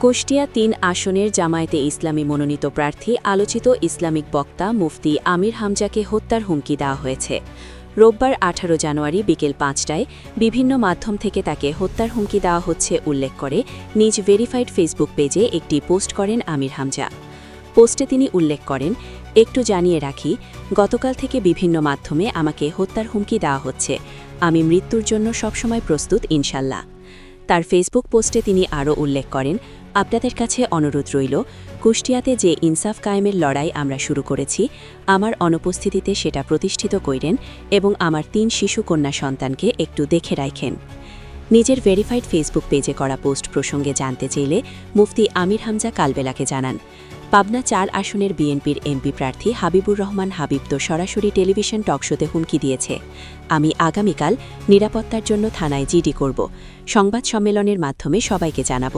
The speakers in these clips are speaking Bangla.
কুষ্টিয়া তিন আসনের জামায়াতে ইসলামী মনোনীত প্রার্থী আলোচিত ইসলামিক বক্তা মুফতি আমির হামজাকে হত্যার হুমকি দেওয়া হয়েছে। রোববার আঠারো জানুয়ারি বিকেল পাঁচটায় বিভিন্ন মাধ্যম থেকে তাকে হত্যার হুমকি দেওয়া হচ্ছে উল্লেখ করে নিজ ভেরিফাইড ফেসবুক পেজে একটি পোস্ট করেন আমির হামজা। পোস্টে তিনি উল্লেখ করেন, একটু জানিয়ে রাখি, গতকাল থেকে বিভিন্ন মাধ্যমে আমাকে হত্যার হুমকি দেওয়া হচ্ছে। আমি মৃত্যুর জন্য সবসময় প্রস্তুত, ইনশাল্লাহ। তার ফেসবুক পোস্টে তিনি আরও উল্লেখ করেন, আপনাদের কাছে অনুরোধ রইল, কুষ্টিয়াতে যে ইনসাফ কায়েমের লড়াই আমরা শুরু করেছি, আমার অনুপস্থিতিতে সেটা প্রতিষ্ঠিত করেন এবং আমার তিন শিশু কন্যা সন্তানকে একটু দেখে রাখেন নিজের ভেরিফাইড ফেসবুক পেজে করা পোস্ট প্রসঙ্গে জানতে চাইলে মুফতি আমির হামজা কালবেলাকে জানান। পাবনা চার আসনের বিএনপির এমপি প্রার্থী হাবিবুর রহমান হাবিব তো সরাসরি টেলিভিশন টকশোতে হুমকি দিয়েছে। আমি আগামীকাল নিরাপত্তার জন্য থানায় জিডি করব। সংবাদ সম্মেলনের মাধ্যমে সবাইকে জানাব।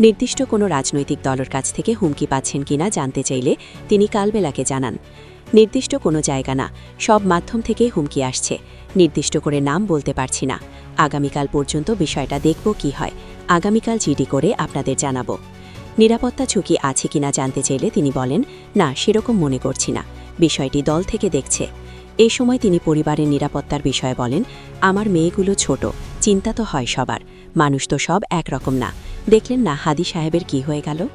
নির্দিষ্ট কোনো রাজনৈতিক দলের কাছ থেকে হুমকি পাচ্ছেন কিনা জানতে চাইলে তিনি কালবেলাকে জানান। নির্দিষ্ট কোনো জায়গা না, সব মাধ্যম থেকেই হুমকি আসছে। নির্দিষ্ট করে নাম বলতে পারছি না। আগামীকাল পর্যন্ত বিষয়টা দেখব কি হয়। আগামীকাল জিডি করে আপনাদের জানাব। নিরাপত্তা ঝুঁকি আছে কিনা জানতে চাইলে তিনি বলেন, না, সেরকম মনে করছি না। বিষয়টি দল থেকে দেখছে। এ সময় তিনি পরিবারের নিরাপত্তার বিষয়ে বলেন, আমার মেয়েগুলো ছোট, চিন্তা তো হয় সবার। মানুষ তো সব একরকম না। দেখলেন না হাদি সাহেবের কি হয়ে গেল?